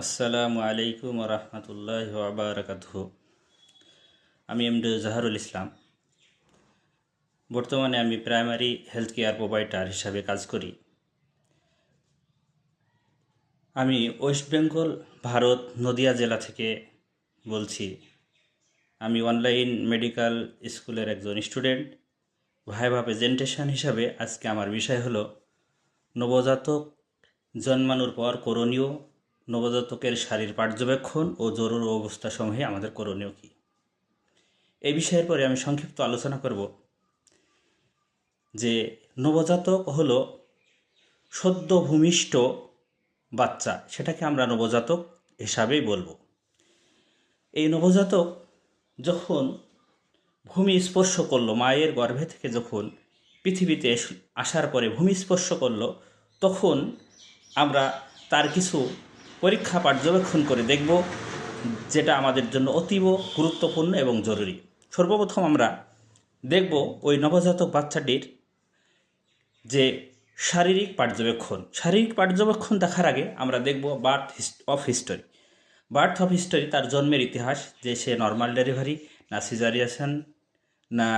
আসসালামু আলাইকুম রহমতুল্লাহ বারাকাত আমি এম এমডি জাহারুল ইসলাম। বর্তমানে আমি প্রাইমারি হেলথ কেয়ার প্রোভাইডার হিসাবে কাজ করি। আমি ওয়েস্ট বেঙ্গল, ভারত, নদিয়া জেলা থেকে বলছি। আমি অনলাইন মেডিকেল স্কুলের একজন স্টুডেন্ট। ভাইভা প্রেজেন্টেশন হিসাবে আজকে আমার বিষয় হলো, নবজাতক জন্মানোর পর করণীয় নবজাতকের শারীর পর্যবেক্ষণ ও জরুরি অবস্থা সমূহে আমাদের করণীয় কী? এই বিষয়ের পরে আমি সংক্ষিপ্ত আলোচনা করব যে নবজাতক হল সদ্য ভূমিষ্ঠ বাচ্চা, সেটাকে আমরা নবজাতক হিসাবেই বলব। এই নবজাতক যখন ভূমি স্পর্শ করল, মায়ের গর্ভে থেকে যখন পৃথিবীতে আসার পরে ভূমি স্পর্শ করল, তখন আমরা তার কিছু পরীক্ষা পর্যবেক্ষণ করে দেখব যেটা আমাদের জন্য অতীব গুরুত্বপূর্ণ এবং জরুরি। সর্বপ্রথম আমরা দেখব ওই নবজাতক বাচ্চাটির যে শারীরিক পর্যবেক্ষণ। শারীরিক পর্যবেক্ষণ দেখার আগে আমরা দেখব birth of history birth of history তার জন্মের ইতিহাস, যে সে নর্মাল ডেলিভারি না সিজারিয়েশন না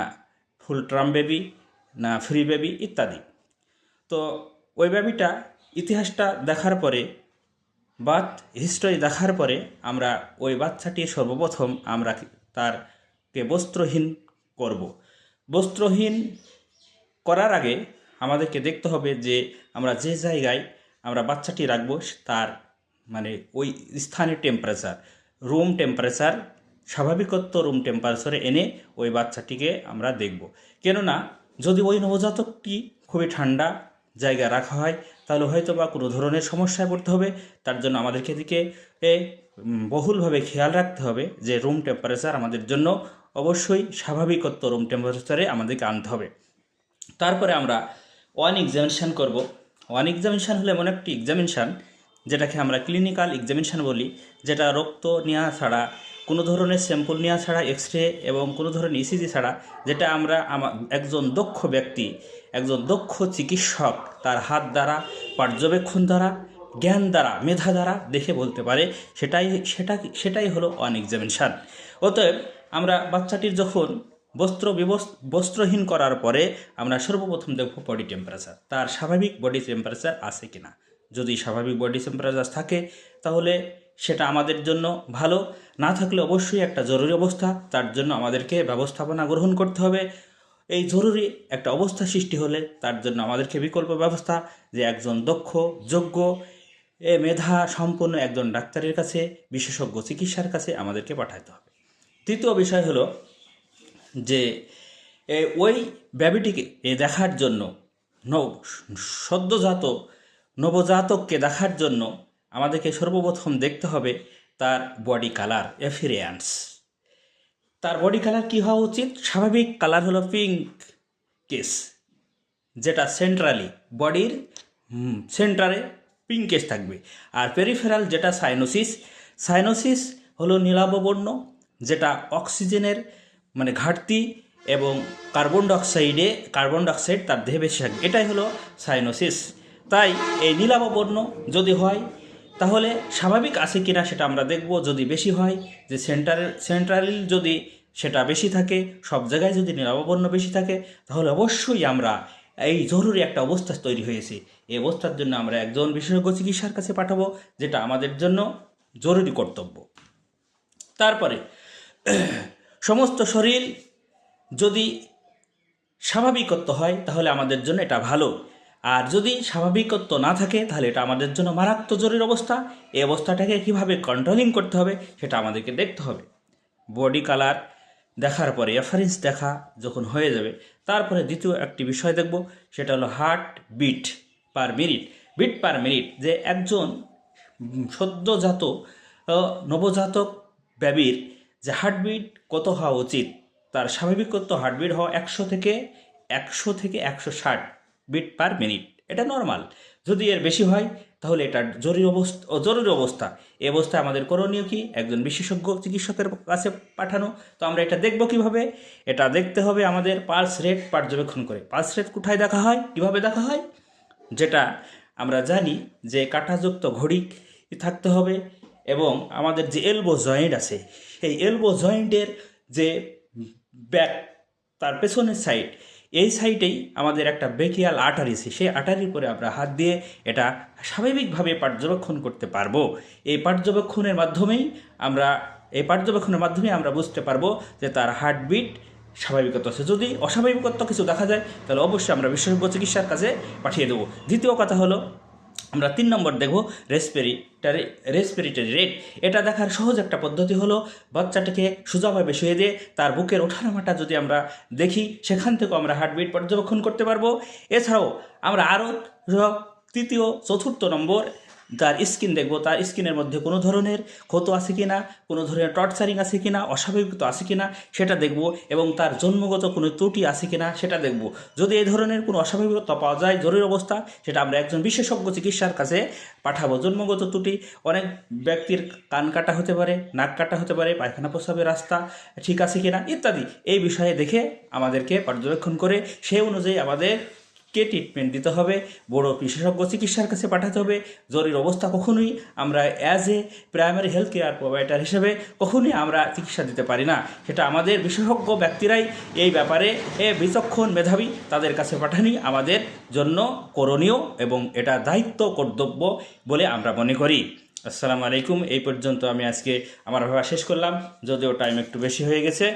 ফুল ট্রাম বেবি না ফ্রি বেবি ইত্যাদি। তো ওই বেবিটা ইতিহাসটা দেখার পরে বার্থ হিস্টোরি দেখার পরে আমরা ওই বাচ্চাটি সর্বপ্রথম আমরা তারকে বস্ত্রহীন করব। বস্ত্রহীন করার আগে আমাদেরকে দেখতে হবে যে আমরা যে জায়গায় আমরা বাচ্চাটি রাখব তার মানে ওই স্থানের টেম্পারেচার রুম টেম্পারেচার স্বাভাবিকত্ব রুম টেম্পারেচারে এনে ওই বাচ্চাটিকে আমরা দেখব। কেননা যদি ওই নবজাতকটি খুবই ঠান্ডা জায়গায় রাখা হয় তাহলে হয়তো বা কোনো ধরনের সমস্যায় পড়তে হবে। তার জন্য আমাদেরকে এদিকে বহুলভাবে খেয়াল রাখতে হবে যে রুম টেম্পারেচার আমাদের জন্য অবশ্যই স্বাভাবিকত্ব রুম টেম্পারেচারে আমাদেরকে আনতে হবে। তারপরে আমরা ওয়ান এক্সামিনেশান করব। ওয়ান এক্সামিনেশান হলো এমন একটি এক্সামিনেশান যেটাকে আমরা ক্লিনিক্যাল এক্সামিনেশান বলি, যেটা রক্ত নেওয়া ছাড়া কোনো ধরনের স্যাম্পল নেওয়া ছাড়া এক্স রে এবং কোনো ধরনের ইসিজি ছাড়া, যেটা আমরা একজন দক্ষ ব্যক্তি, একজন দক্ষ চিকিৎসক তার হাত দ্বারা, পর্যবেক্ষণ দ্বারা, জ্ঞান দ্বারা, মেধা দ্বারা দেখে বলতে পারে, সেটাই, সেটা, সেটাই হলো ওয়ান এক্সামিনেশান অতএব আমরা বাচ্চাটির যখন বস্ত্র বস্ত্রহীন করার পরে আমরা সর্বপ্রথম দেখব বডি টেম্পারেচার তার স্বাভাবিক বডি টেম্পারেচার আছে কিনা। যদি স্বাভাবিক বডি টেম্পারেচার থাকে, তাহলে সেটা আমাদের জন্য ভালো। না থাকলে অবশ্যই একটা জরুরি অবস্থা, তার জন্য আমাদেরকে ব্যবস্থাপনা গ্রহণ করতে হবে। এই জরুরি একটা অবস্থা সৃষ্টি হলে তার জন্য আমাদেরকে বিকল্প ব্যবস্থা যে একজন দক্ষ, যোগ্য, এ মেধা সম্পন্ন একজন ডাক্তারের কাছে, বিশেষজ্ঞ চিকিৎসার কাছে আমাদেরকে পাঠাতে হবে। তৃতীয় বিষয় হলো যে ওই ব্যাবিটিকে দেখার জন্য, নব, সদ্যজাত, নবজাতককে দেখার জন্য আমাদেরকে সর্বপ্রথম দেখতে হবে তার বডি কালার এফিরিয়ান্স তার বডি কালার কী হওয়া উচিত? স্বাভাবিক কালার হলো পিঙ্ক কেস যেটা সেন্ট্রালি বডির সেন্টারে পিঙ্কেশ থাকবে। আর পেরিফেরাল যেটা সাইনোসিস সাইনোসিস হলো নীলাভ বর্ণ, যেটা অক্সিজেনের মানে ঘাটতি এবং কার্বন ডাইঅক্সাইডে কার্বন ডাইঅক্সাইড তার দেহে বেশি থাকবে। এটাই হলো সাইনোসিস তাই এই নীলাভ বর্ণ যদি হয় তাহলে স্বাভাবিক আছে কিনা সেটা আমরা দেখব যদি বেশি হয়, যে সেন্টার সেন্ট্রাল যদি সেটা বেশি থাকে, সব জায়গায় যদি নিরাববর্ণ বেশি থাকে, তাহলে অবশ্যই আমরা এই জরুরি একটা অবস্থা তৈরি হয়েছে। এই অবস্থার জন্য আমরা একজন বিশেষজ্ঞ চিকিৎসার কাছে পাঠাবো, যেটা আমাদের জন্য জরুরি কর্তব্য। তারপরে, সমস্ত শরীর যদি স্বাভাবিকত্ব হয়, তাহলে আমাদের জন্য এটা ভালো। আর যদি স্বাভাবিকত্ব না থাকে, তাহলে এটা আমাদের জন্য মারাত্মক জরুরি অবস্থা। এই অবস্থাটাকে কীভাবে কন্ট্রোলিং করতে হবে, সেটা আমাদেরকে দেখতে হবে। বডি কালার দেখার পরে রেফারেন্স দেখা যখন হয়ে যাবে, তারপরে দ্বিতীয় একটি বিষয় দেখব, সেটা হলো heart beat per minute beat per minute যে একজন সদ্যজাত নবজাতক ব্যাবির যে হার্টবিট কত হওয়া উচিত, তার স্বাভাবিকত্ব হার্টবিট হওয়া একশো থেকে একশো থেকে একশো ষাট। বিট পার মিনিট এটা নর্মাল যদি এর বেশি হয়, তাহলে এটা জরুরি অবস্থা জরুরি অবস্থা। এই অবস্থায় আমাদের করণীয় কি? একজন বিশেষজ্ঞ চিকিৎসকের কাছে পাঠানো। তো আমরা এটা দেখব কীভাবে? এটা দেখতে হবে আমাদের পালস রেট পর্যবেক্ষণ করে। পালস রেট কোথায় দেখা হয়? কীভাবে দেখা হয়? যেটা আমরা জানি যে কাঁটাযুক্ত ঘড়ি থাকতে হবে এবং আমাদের যে এলবো জয়েন্ট আছে এই এলবো জয়েন্টের যে ব্যাক তার পেছনের সাইড এই সাইডেই আমাদের একটা বেকিয়াল আটারি আছে, সেই আটারির পরে আমরা হাত দিয়ে এটা স্বাভাবিকভাবে পর্যবেক্ষণ করতে পারব। এই পর্যবেক্ষণের মাধ্যমেই আমরা, এই পর্যবেক্ষণের মাধ্যমে আমরা বুঝতে পারব যে তার হার্টবিট স্বাভাবিকতা আছে। যদি অস্বাভাবিকত্ব কিছু দেখা যায়, তাহলে অবশ্যই আমরা বিশেষজ্ঞ চিকিৎসার কাছে পাঠিয়ে দেবো। দ্বিতীয় কথা হলো আমরা তিন নম্বর দেখব রেসপিরিটারি রেসপিরিটারি রেট এটা দেখার সহজ একটা পদ্ধতি হলো, বাচ্চাটাকে সোজাভাবে শুয়ে দিয়ে তার বুকের ওঠানামাটা যদি আমরা দেখি, সেখান থেকেও আমরা হার্টবিট পর্যবেক্ষণ করতে পারব। এছাড়াও আমরা আরও তৃতীয়, চতুর্থ নম্বর তার স্কিন দেখব, তার স্কিনের মধ্যে কোনো ধরনের ক্ষত আছে কি না কোনো ধরনের টর্চারিং আছে কি না অস্বাভাবিকতা আছে কি না সেটা দেখব এবং তার জন্মগত কোনো ত্রুটি আছে কি না সেটা দেখব। যদি এই ধরনের কোনো অস্বাভাবিকতা পাওয়া যায়, জরুরি অবস্থা, সেটা আমরা একজন বিশেষজ্ঞ চিকিৎসার কাছে পাঠাবো। জন্মগত ত্রুটি, অনেক ব্যক্তির কান কাটা হতে পারে, নাক কাটা হতে পারে, পায়খানা প্রস্রাবের রাস্তা ঠিক আছে কি না ইত্যাদি। এই বিষয়ে দেখে আমাদেরকে পর্যবেক্ষণ করে, সেই অনুযায়ী আমাদের কে ট্রিটমেন্ট দিতে হবে? বড় বিশেষজ্ঞ চিকিৎসার কাছে পাঠাতে হবে। জরুরি অবস্থা কখনোই আমরা as a primary health care provider হিসেবে কখনোই আমরা চিকিৎসা দিতে পারি না। সেটা আমাদের বিশেষজ্ঞ ব্যক্তিরাই এই ব্যাপারে এ বিচক্ষণ মেধাবী তাদের কাছে পাঠানি আমাদের জন্য করণীয় এবং এটা দায়িত্ব কর্তব্য বলে আমরা মনে করি। আসসালামু আলাইকুম। এই পর্যন্ত আমি আজকে আমার ভাবা শেষ করলাম। যদিও টাইম একটু বেশি হয়ে গেছে